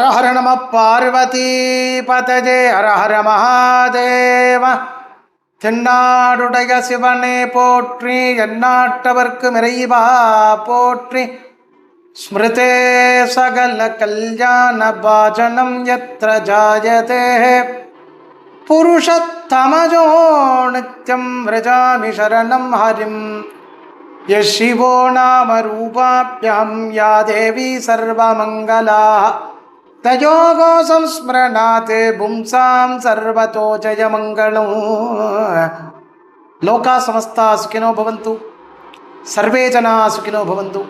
ஹர ஹர நம பார்வதி பதஜே ஹர ஹர மகாதேவ தென்னாடுடைய சிவனே போற்றி எந்நாட்டவர்க்கு இறைவா போற்றி ஸ்மிருதே சகல கல்யாண பாஜனம் யத்ர ஜாயதே புருஷத்தமஜோ நித்யம் விரஜாமி சரணம் ஹரிம் यः शिवो नाम रूपाभ्यां या देवी सर्वमङ्गला தயோகோசம் ஸ்மரணாத் பும்சாம் சர்வதோ ஜயமங்கலம் லோகா சமஸ்தா சுகினோ பவந்து சர்வே சுகினோ பவந்து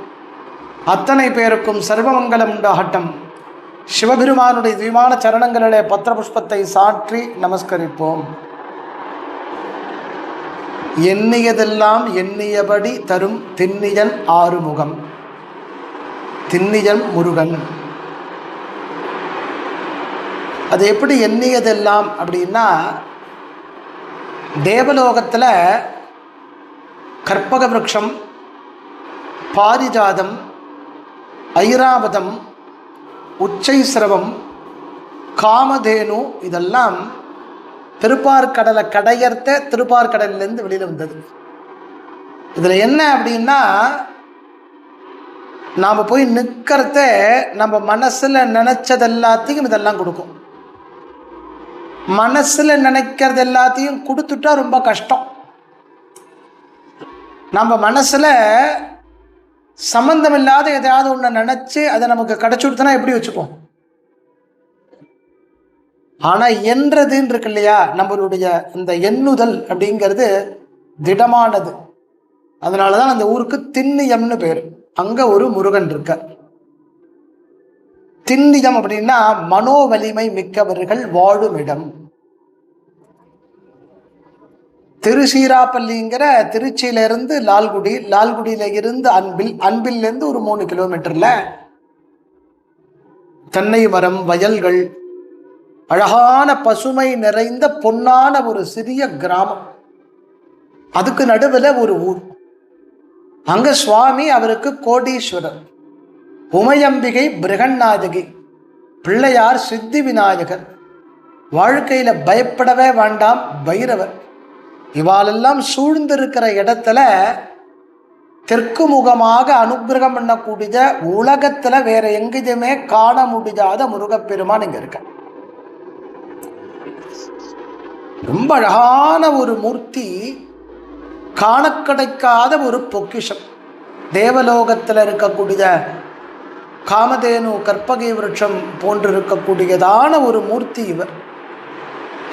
அத்தனை பேருக்கும் சர்வமங்கலம் உண்டாகட்டம். சிவபெருமானுடைய திவ்யமான சரணங்களிலே பத்திரபுஷ்பத்தை சாற்றி நமஸ்கரிப்போம். எண்ணியதெல்லாம் எண்ணியபடி தரும் திண்ணியன் ஆறுமுகம். திண்ணியன் முருகன். அது எப்படி எண்ணியதெல்லாம் அப்படின்னா தேவலோகத்தில் கற்பக விரக்ஷம் பாரிஜாதம் ஐராவதம் உச்சைசிரவம் காமதேனு இதெல்லாம் திருப்பார்கடலை கடையர்த்த திருப்பார்கடல்லேருந்து வெளியில் வந்தது. இதில் என்ன அப்படின்னா நாம் போய் நிற்கிறத நம்ம மனசில் நினச்சது எல்லாத்தையும் இதெல்லாம் கொடுக்கும். மனசில் நினைக்கிறது எல்லாத்தையும் கொடுத்துட்டா ரொம்ப கஷ்டம். நம்ம மனசில் சம்மந்தம் இல்லாத எதையாவது ஒன்று நினச்சி அதை நமக்கு கிடச்சுடுத்துனா எப்படி வச்சுப்போம்? ஆனால் என்றதுன்னு இருக்கு இல்லையா? நம்மளுடைய இந்த எண்ணுதல் அப்படிங்கிறது திடமானது. அதனால தான் அந்த ஊருக்கு திண்ணியம்னு பேர். அங்கே ஒரு முருகன் இருக்க திண்ணியம் அப்படின்னா மனோவலிமை மிக்கவர்கள் வாழும் இடம் திருசீராப்பள்ளிங்கிற திருச்சியிலிருந்து லால்குடி லால்குடியில இருந்து அன்பில் அன்பில்லேருந்து ஒரு மூணு கிலோமீட்டர்ல தென்னை மரம் வயல்கள் அழகான பசுமை நிறைந்த பொன்னான ஒரு சிறிய கிராமம். அதுக்கு நடுவில் ஒரு ஊர். அங்க சுவாமி அவருக்கு கோடீஸ்வரர். உமையம்பிகை பிரகநாதகி பிள்ளையார் சித்தி விநாயகர். வாழ்க்கையில் பயப்படவே வேண்டாம் பைரவர். இவாளெல்லாம் சூழ்ந்திருக்கிற இடத்துல தெற்கு முகமாக அனுகிரகம் பண்ணக்கூடிய உலகத்தில் வேற எங்கேயுமே காண முடியாத முருகப்பெருமான் இங்கே இருக்க ரொம்ப அழகான ஒரு மூர்த்தி காண கிடைக்காத ஒரு பொக்கிஷம். தேவலோகத்தில் இருக்கக்கூடிய காமதேனு கற்பகை விருட்சம் போன்றிருக்கக்கூடியதான ஒரு மூர்த்தி இவர்.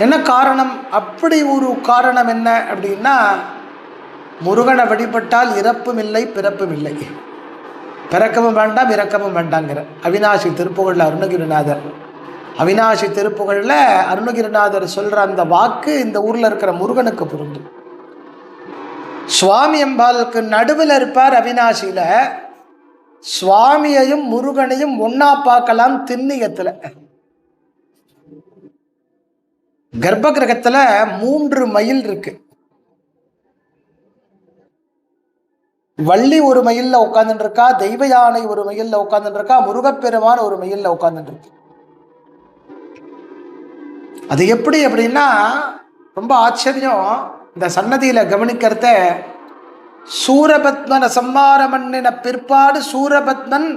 என்ன காரணம்? அப்படி ஒரு காரணம் என்ன அப்படின்னா முருகனை வழிபட்டால் இறப்பும் இல்லை பிறப்பும் இல்லை பிறக்கவும் வேண்டாம் இறக்கவும் வேண்டாங்கிற அவினாசி திருப்புகழில் அருணகிரிநாதர். அவினாசி திருப்புகழில் அருணகிரிநாதர் சொல்கிற அந்த வாக்கு இந்த ஊரில் இருக்கிற முருகனுக்கு பொருந்தும். சுவாமி அம்பாளுக்கு நடுவில் இருப்பார் அவினாசியில். சுவாமியையும் முருகனையும் ஒன்னா பார்க்கலாம் திண்ணியத்தில். கர்ப்ப கிரகத்தில் மூன்று மயில் இருக்கு. வள்ளி ஒரு மயில்ல உட்காந்துட்டு இருக்கா தெய்வ யானை ஒரு மயில்ல உட்காந்துட்டு இருக்கா முருகப்பெருமான ஒரு மயில்ல உட்காந்துட்டு இருக்கு அது எப்படி அப்படின்னா ரொம்ப ஆச்சரியம். இந்த சன்னதியில கவனிக்கிறத சூரபத்மன சம்மார பிற்பாடு சூரபத்மன்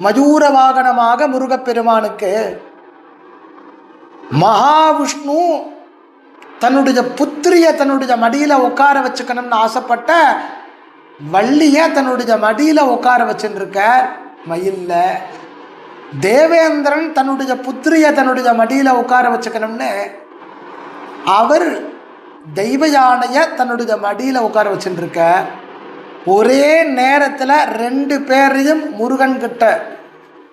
மயூர வாகனமாக முருகப்பெருமானுக்கு மகாவிஷ்ணு தன்னுடைய புத்திரிய தன்னுடைய மடியில உட்கார வச்சுக்கணும்னு ஆசைப்பட்ட வள்ளிய தன்னுடைய மடியில உட்கார வச்சுருக்க மயில்ல. தேவேந்திரன் தன்னுடைய புத்திரிய தன்னுடைய மடியில உட்கார வச்சுக்கணும்னு அவர் தெய்வ யானையை தன்னுடைய மடியில் உட்கார வச்சுட்டுருக்க ஒரே நேரத்தில் ரெண்டு பேரையும் முருகன் கிட்ட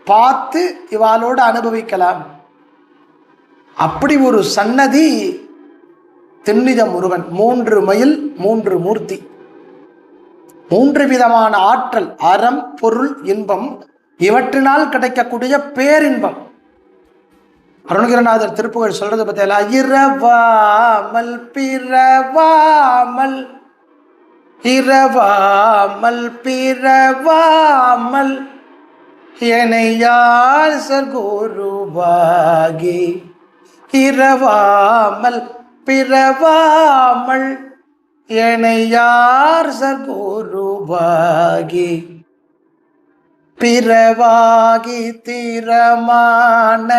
பார்த்து இவாளோடு அனுபவிக்கலாம். அப்படி ஒரு சன்னதி தென்னித முருகன் மூன்று மயில் மூன்று மூர்த்தி. மூன்று விதமான ஆற்றல் அறம் பொருள் இன்பம் இவற்றினால் கிடைக்கக்கூடிய பேரின்பம். அருணகிரநாதர் திருப்புகழ் சொல்றது பார்த்தீங்களா? இரவாமல் பிறவாமல் இரவாமல் பிறவாமல் எனையார் சர்க்குருவாகி? இரவாமல் பிறவாமல் எனையார் சர்க்குருவாகி? பிறவாகி திறமான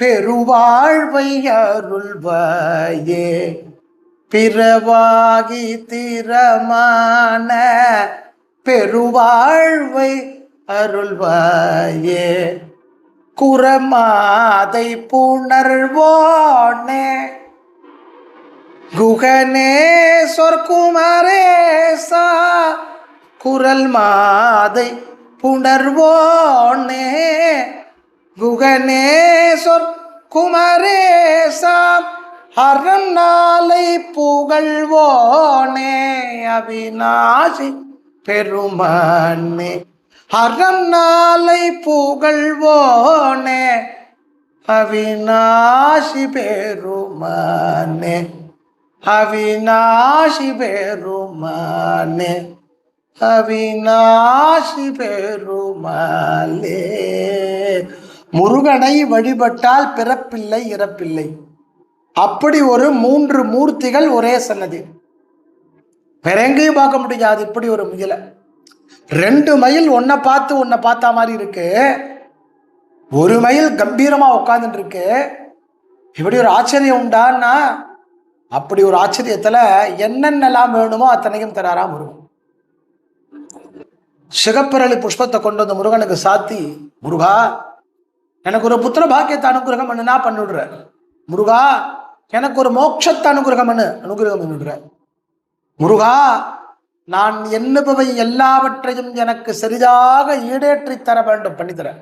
பெருவாழ்வை அருள்வாயே. பிறவாகி திறமான பெருவாழ்வை அருள்வாயே. குரமாதை புணர்வோனே. குகனே சொற்குமரேசா. குரல் மாதை புணர்வோனே. குகனேஸ்வர் குமரேசாம் அருணாலை புகழ்வோனே அவிநாசி பெருமானே. அருணாலை புகழ்வோனே அவிநாசி பெருமானே. அவிநாசி பெருமானே. அவிநாசி பெருமாலே முருகனை வழிபட்டால் பிறப்பில்லை இறப்பில்லை. அப்படி ஒரு மூன்று மூர்த்திகள் ஒரே சன்னதி. வேற எங்கேயும் பார்க்க முடியாது இப்படி ஒரு முயலை. ரெண்டு மயில் ஒன்றை பார்த்து ஒன்றை பார்த்தா மாதிரி இருக்கு. ஒரு மயில் கம்பீரமா உட்காந்துட்டு இருக்கு இப்படி ஒரு ஆச்சரியம் உண்டான்னா அப்படி ஒரு ஆச்சரியத்துல என்னென்னலாம் வேணுமோ அத்தனையும் தராரா முருகன். சிகப்பரளி புஷ்பத்தை கொண்டு வந்து முருகனுக்கு சாத்தி முருகா எனக்கு ஒரு புத்திர பாக்கியத்தை அனுகிரகம் பண்ணுனா பண்ணிவிடுற முருகா எனக்கு ஒரு மோட்சத்தை அனுகிரகம் பண்ணு அனுகிரகம் பண்ணிவிடுற முருகா நான் எண்ணுபவை எல்லாவற்றையும் எனக்கு சரியாக ஈடேற்றி தர வேண்டும் பண்ணித்தரேன்.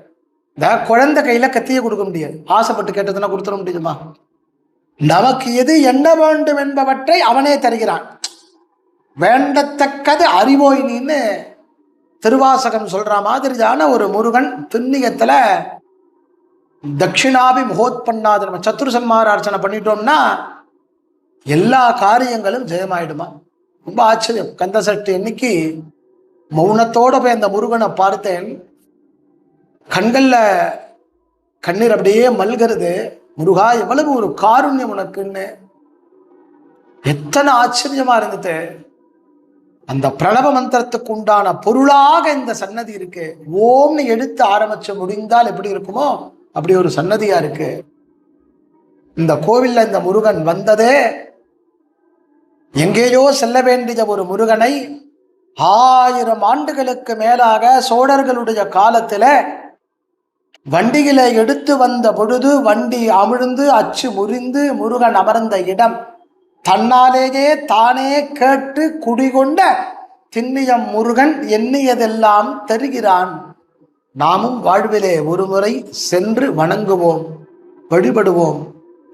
இந்த குழந்தை கையில கத்தியை கொடுக்க முடியாது. ஆசைப்பட்டு கேட்டதுன்னா கொடுத்துட முடியுமா? நமக்கு எது என்ன வேண்டும் என்பவற்றை அவனே தருகிறான். வேண்டத்தக்கது அறிவோயினின்னு திருவாசகம் சொல்ற மாதிரியான ஒரு முருகன் திண்ணியத்துல தட்சிணாபி முகோத்பண்ணாத நம்ம சத்ரு சம்மார அர்ச்சனை பண்ணிட்டோம்னா எல்லா காரியங்களும் ஜெயமாயிடுமா? ரொம்ப ஆச்சரியம். கந்த சஷ்டி இன்னைக்கு மௌனத்தோட போய் அந்த முருகனை பார்த்தேன். கண்களில் கண்ணீர் அப்படியே மல்கிறது. முருகா எவ்வளவு ஒரு காருண்யம் உனக்குன்னு. எத்தனை ஆச்சரியமா இருந்தது. அந்த பிரணவ மந்திரத்துக்கு உண்டான பொருளாக இந்த சன்னதி இருக்கு. ஓம்னு எடுத்து ஆரம்பிச்சு முடிந்தால் எப்படி இருக்குமோ? அப்படி ஒரு சன்னதியா இருக்கு. இந்த கோவில்ல இந்த முருகன் வந்ததே எங்கேயோ செல்ல வேண்டிய ஒரு முருகனை ஆயிரம் ஆண்டுகளுக்கு மேலாக சோழர்களுடைய காலத்துல வண்டியில எடுத்து வந்த பொழுது வண்டி அமிழ்ந்து அச்சு முறிந்து முருகன் அமர்ந்த இடம். தன்னாலேயே தானே கேட்டு குடிகொண்ட திண்ணியம் முருகன் எண்ணியதெல்லாம் தெரிகிறான். நாமும் வாழ்விலே ஒருமுறை சென்று வணங்குவோம் வழிபடுவோம்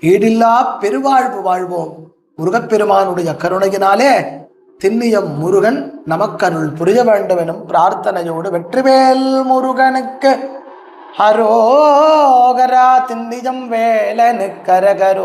ஈடில்லா பெருவாழ்வு வாழ்வோம். முருகப்பெருமானுடைய கருணையினாலே திண்ணியம் முருகன் நமக்கருள் புரிய வேண்டும் எனும் பிரார்த்தனையோடு வெற்றிவேல் முருகனுக்கு. ஹரோகரா திண்ணியம் வேலனு கரகரோகரா